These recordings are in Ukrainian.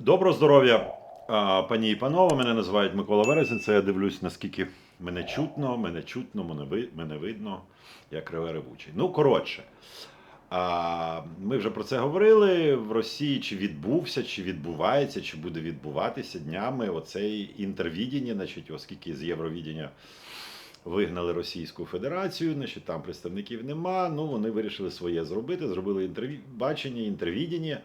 Доброго здоров'я, пані і панове. Мене називають Микола Вересень. Це я дивлюсь, наскільки мене чутно, мене чутно, мене, ви, мене видно, як криве ревучий. Ну, коротше, ми вже про це говорили. В Росії чи відбувся, чи відбувається, чи буде відбуватися днями оцей інтервідіння, значить, оскільки з Євровідіння вигнали Російську Федерацію, значить там представників нема. Ну вони вирішили своє зробити. Зробили інтерв'ю бачення, інтервідіння.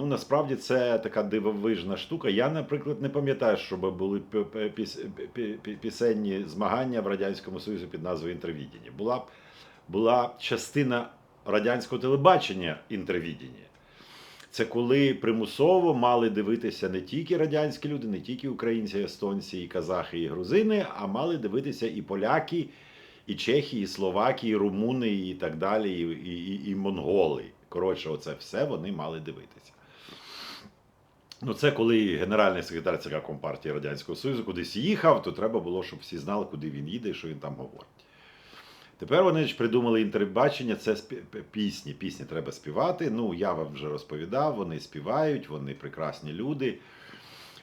Ну насправді це така дивовижна штука. Я, наприклад, не пам'ятаю, щоб були пі- пі- піс- пі- пі- пісенні змагання в радянському Союзі під назвою інтервідіння. Була була частина радянського телебачення інтервідіння. Це коли примусово мали дивитися не тільки радянські люди, не тільки українці, естонці, і казахи, і грузини, а мали дивитися і поляки, і чехи, і словаки, і румуни, і так далі, і, і, і, і монголи. Коротше, оце все вони мали дивитися. Ну, це коли генеральний секретар ЦК Компартії Радянського Союзу кудись їхав, то треба було, щоб всі знали, куди він їде і що він там говорить. Тепер вони ж придумали інтербачення, це пісні. Пісні треба співати. Ну, я вам вже розповідав, вони співають, вони прекрасні люди.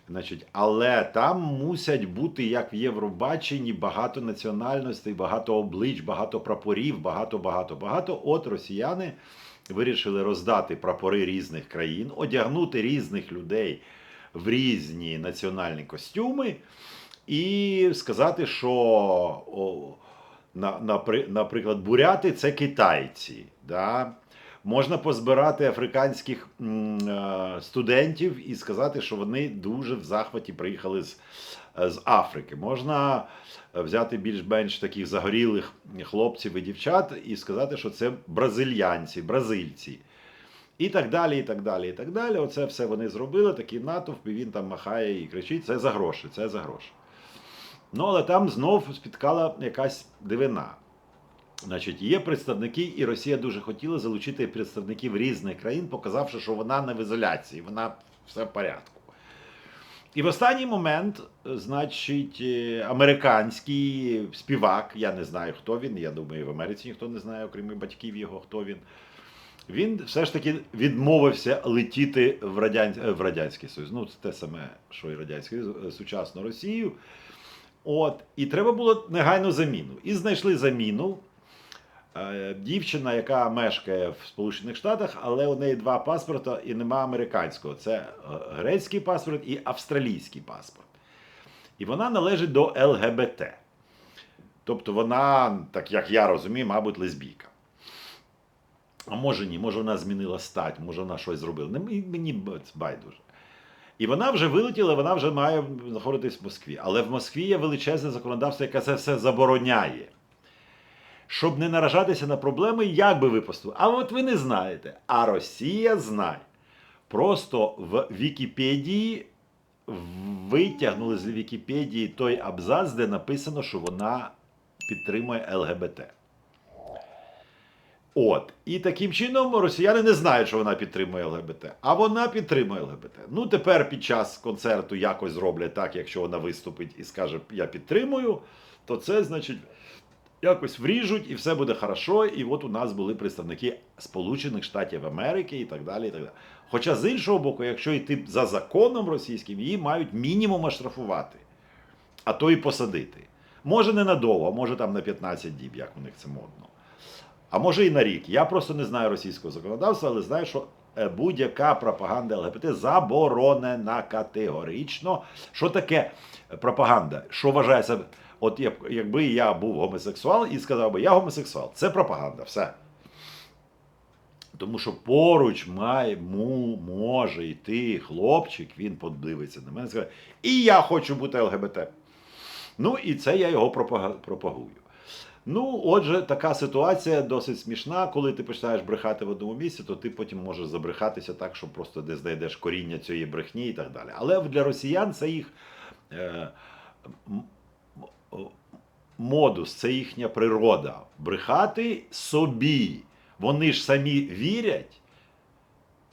Значить, але там мусять бути, як в Євробаченні, багато національностей, багато облич, багато прапорів, багато, багато, багато. От росіяни вирішили роздати прапори різних країн, одягнути різних людей в різні національні костюми і сказати, що о, на, напри- наприклад, буряти це китайці. Да? Можна позбирати африканських е, студентів і сказати, що вони дуже в захваті приїхали з, з Африки. Можна е, взяти більш-менш таких загорілих хлопців і дівчат і сказати, що це бразильянці, бразильці. І так далі, і так далі, і так далі. Оце все вони зробили, такий натовп, і він там махає і кричить: це за гроші, це за гроші. Ну, але там знов спіткала якась дивина. Значить, є представники, і Росія дуже хотіла залучити представників різних країн, показавши, що вона не в ізоляції, вона все в порядку. І в останній момент, е, значить, е, американський співак, я не знаю, хто він, я думаю, в Америці ніхто не знає, окрім батьків його, хто він. Він все ж таки відмовився летіти в, Радян... е, в Радянський Союз. Ну, це те саме, що і Радянський сучасну Росію. От, і треба було негайну заміну. І знайшли заміну. Е, Дівчина, яка мешкає в Сполучених Штатах, але у неї два паспорта і нема американського. Це е, грецький паспорт і австралійський паспорт. І вона належить до ЛГБТ. Тобто вона, так як я розумію, мабуть, лесбійка. А може ні, може вона змінила стать, може вона щось зробила. Мені байдуже. І вона вже вилетіла, вона вже має знаходитись в Москві. Але в Москві є величезне законодавство, яке це все забороняє. Щоб не наражатися на проблеми, як би ви поступили. А от ви не знаєте. А Росія знає. Просто в Вікіпедії витягнули з Вікіпедії той абзац, де написано, що вона підтримує ЛГБТ. От. І таким чином росіяни не знають, що вона підтримує ЛГБТ. А вона підтримує ЛГБТ. Ну, тепер під час концерту якось зроблять так, якщо вона виступить і скаже, я підтримую, то це значить. Якось вріжуть і все буде хорошо. І от у нас були представники Сполучених Штатів Америки і так далі. І так далі. Хоча з іншого боку, якщо йти за законом російським, її мають мінімум оштрафувати, а то і посадити. Може не надовго, може там на 15 діб, як у них це модно. А може і на рік. Я просто не знаю російського законодавства, але знаю, що е, будь-яка пропаганда ЛГБТ заборонена категорично. Що таке пропаганда? Що вважається, от якби я був гомосексуал і сказав би, я гомосексуал, це пропаганда, все. Тому що поруч має, му, може йти хлопчик, він подивиться на мене і скаже, і я хочу бути ЛГБТ. Ну і це я його пропагую. Ну, отже, така ситуація досить смішна. Коли ти починаєш брехати в одному місці, то ти потім можеш забрехатися так, що просто десь знайдеш коріння цієї брехні і так далі. Але для росіян це їх е, модус, це їхня природа. Брехати собі. Вони ж самі вірять,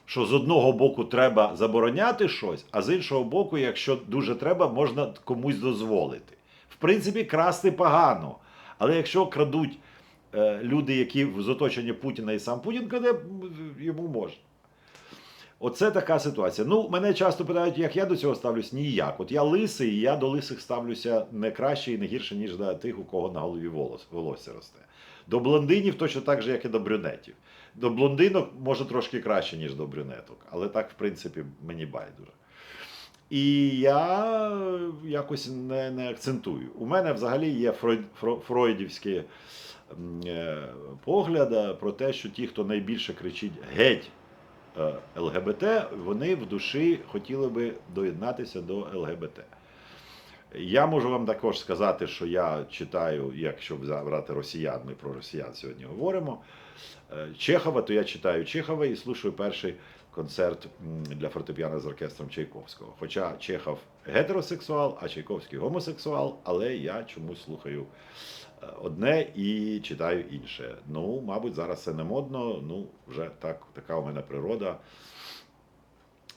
що з одного боку треба забороняти щось, а з іншого боку, якщо дуже треба, можна комусь дозволити. В принципі, красти погано. Але якщо крадуть е, люди, які з оточення Путіна і сам Путін краде, йому можна. Оце така ситуація. Ну, мене часто питають, як я до цього ставлюсь, ніяк. От я лисий, і я до лисих ставлюся не краще і не гірше, ніж до тих, у кого на голові волос, волосся росте. До блондинів точно так же, як і до брюнетів. До блондинок може трошки краще, ніж до брюнеток, але так, в принципі, мені байдуже. І я якось не, не акцентую. У мене взагалі є фройд, фройдівські е, погляди про те, що ті, хто найбільше кричить геть ЛГБТ, вони в душі хотіли би доєднатися до ЛГБТ. Я можу вам також сказати, що я читаю, якщо брати росіян, ми про росіян сьогодні говоримо. е, Чехова, то я читаю Чехова і слушаю перший концерт для фортепіано з оркестром Чайковського. Хоча Чехов гетеросексуал, а Чайковський гомосексуал, але я чомусь слухаю е, одне і читаю інше. Ну, мабуть, зараз це не модно. Ну, вже так, така у мене природа,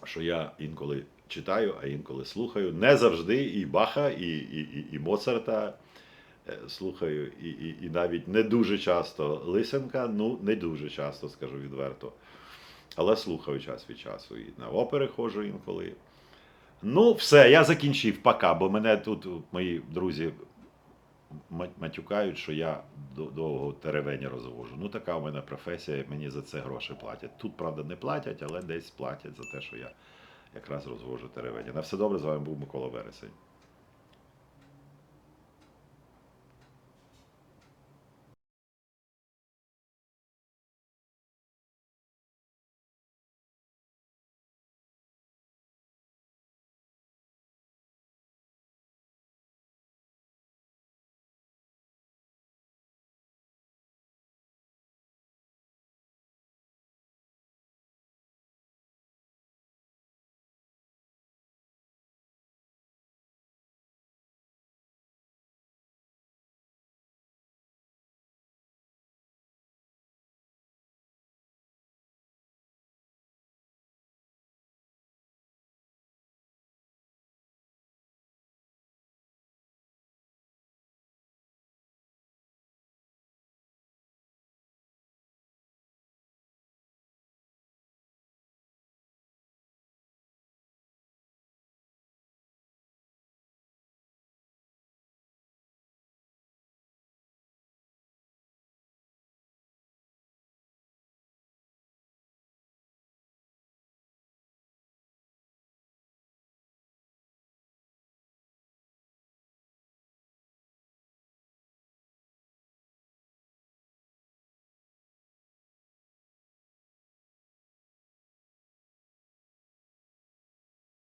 що я інколи читаю, а інколи слухаю. Не завжди і Баха, і, і, і, і Моцарта е, слухаю, і, і, і навіть не дуже часто Лисенка, ну не дуже часто, скажу відверто. Але слухаю час від часу. І на опери ходжу інколи. Ну, все, я закінчив пока, бо мене тут мої друзі матюкають, що я до- довго теревені розвожу. Ну, така у мене професія, мені за це гроші платять. Тут, правда, не платять, але десь платять за те, що я якраз розвожу теревені. На все добре, з вами був Микола Вересень.